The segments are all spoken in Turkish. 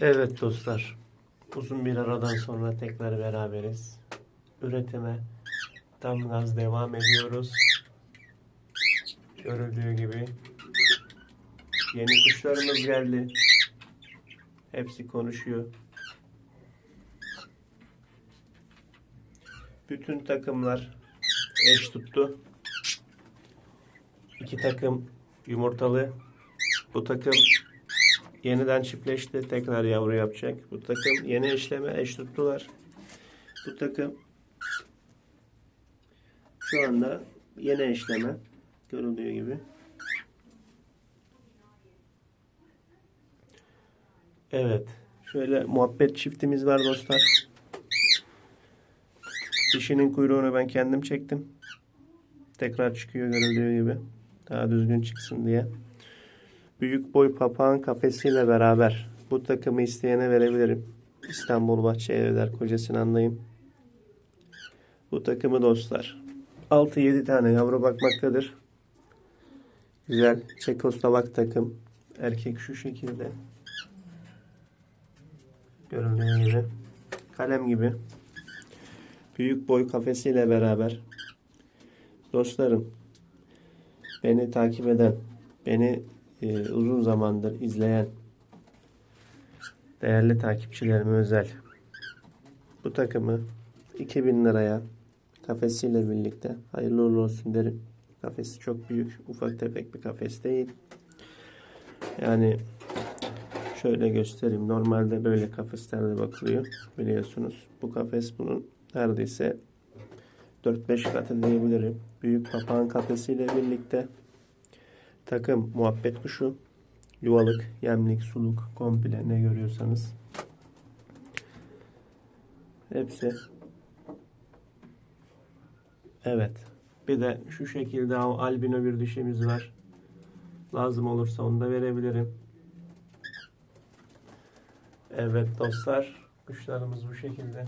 Evet dostlar, uzun bir aradan sonra tekrar beraberiz. Üretime tam gaz devam ediyoruz. Görüldüğü gibi yeni kuşlarımız geldi. Hepsi konuşuyor. Bütün takımlar eş tuttu. İki takım yumurtalı. Bu takım yeniden çiftleşti. Tekrar yavru yapacak. Bu takım yeni eşleme eş tuttular. Bu takım şu anda yeni eşleme görüldüğü gibi. Evet. Şöyle muhabbet çiftimiz var dostlar. Dişinin kuyruğunu ben kendim çektim. Tekrar çıkıyor görüldüğü gibi. Daha düzgün çıksın diye. Büyük boy papağan kafesiyle beraber bu takımı isteyene verebilirim. İstanbul Bahçe Evler Koca Sinan'dayım. Bu takımı dostlar 6-7 tane yavru bakmaktadır. Güzel Çekoslovak takım. Erkek şu şekilde. Görüldüğü gibi. Kalem gibi. Büyük boy kafesiyle beraber. Dostlarım beni takip eden, beni e, uzun zamandır izleyen değerli takipçilerime özel bu takımı 2000 liraya kafesiyle birlikte hayırlı uğurlu olsun derim. Kafesi çok büyük, ufak tefek bir kafes değil. Yani şöyle göstereyim. Normalde böyle kafeslerde bakılıyor biliyorsunuz. Bu kafes bunun neredeyse 4-5 katı diyebilirim. Büyük papağan kafesiyle birlikte takım muhabbet kuşu, yuvalık, yemlik, suluk, komple ne görüyorsanız hepsi. Evet. Bir de şu şekilde al- albino bir dişimiz var. Lazım olursa onu da verebilirim. Evet dostlar. Kuşlarımız bu şekilde.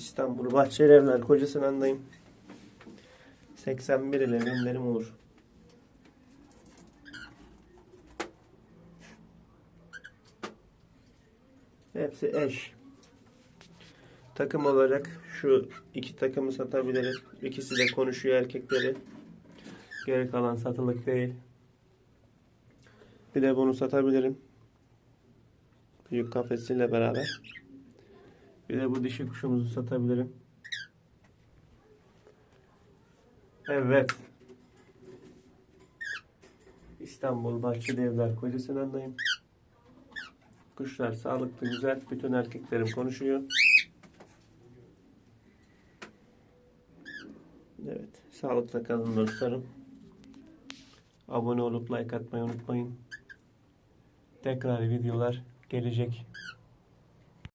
İstanbul Bahçeli Evler Koca Sinan'dayım. 81 ile ürünlerim olur. Hepsi eş. Takım olarak şu iki takımı satabilirim. İkisi de konuşuyor erkekleri. Geri kalan satılık değil. Bir de bunu satabilirim. Büyük kafesiyle beraber. Bir de bu dişi kuşumuzu satabilirim. Evet. İstanbul Bahçeli Evler Koca Sinan'dayım. Kuşlar sağlıklı, güzel. Bütün erkeklerim konuşuyor. Evet. Sağlıkla kalın dostlarım. Abone olup like atmayı unutmayın. Tekrar videolar gelecek.